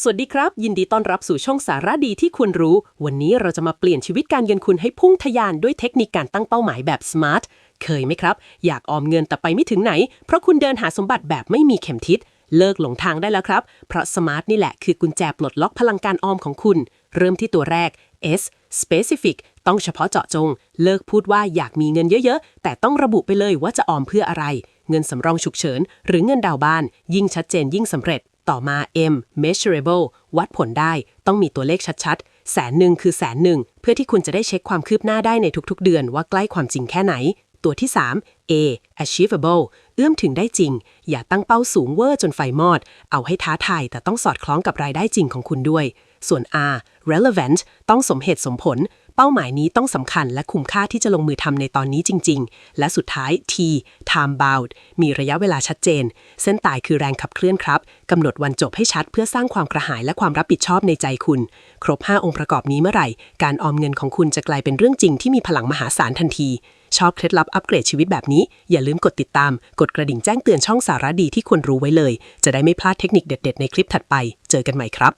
สวัสดีครับ ยินดีต้อนรับสู่ช่องสาระดีที่ควรรู้ วันนี้เราจะมาเปลี่ยนชีวิตการเงินคุณให้พุ่งทะยานด้วยเทคนิคการตั้งเป้าหมายแบบ SMART เคยไหมครับ อยากออมเงินแต่ไปไม่ถึงไหน เพราะคุณเดินหาสมบัติแบบไม่มีเข็มทิศเลิกหลงทางได้แล้วครับ เพราะ SMART นี่แหละคือกุญแจปลดล็อกพลังการออมของคุณ เริ่มที่ตัวแรก S specific ต้องเฉพาะเจาะจง เลิกพูดว่าอยากมีเงินเยอะๆ แต่ต้องระบุไปเลยว่าจะออมเพื่ออะไร เงินสำรองฉุกเฉิน หรือเงินดาวน์บ้าน ยิ่งชัดเจนยิ่งสำเร็จ ต่อมา M measurable วัดผลได้ต้องมีตัวเลขชัดๆ แสนหนึ่งคือแสนหนึ่งเพื่อที่คุณจะได้เช็คความคืบหน้าได้ในทุกๆ เดือนว่าใกล้ความจริงแค่ไหน ตัวที่ 3 A achievable เอื้อมถึงได้จริง อย่าตั้งเป้าสูงเวอร์จนไฟมอด เอาให้ท้าทายแต่ต้องสอดคล้องกับรายได้จริงของคุณด้วย ส่วน R relevant ต้องสมเหตุสมผล เป้าหมายนี้ต้องสำคัญและคุ้มค่าที่จะลงมือทำในตอนนี้จริง ๆ และสุดท้าย T time bound มีระยะเวลาชัดเจน เส้นตายคือแรงขับเคลื่อนครับกำหนดวันจบให้ชัดเพื่อสร้างความกระหายและความรับผิดชอบในใจคุณ ครบ 5 องค์ประกอบนี้เมื่อไหร่ การออมเงินของคุณจะกลายเป็นเรื่องจริงที่มีพลังมหาศาลทันทีชอบเคล็ดลับอัปเกรดชีวิตแบบนี้ อย่าลืมกดติดตาม กดกระดิ่งแจ้งเตือนช่องสาระดีที่ควรรู้ไว้เลย จะได้ไม่พลาดเทคนิคเด็ด ๆ ในคลิปถัดไป เจอกันใหม่ครับ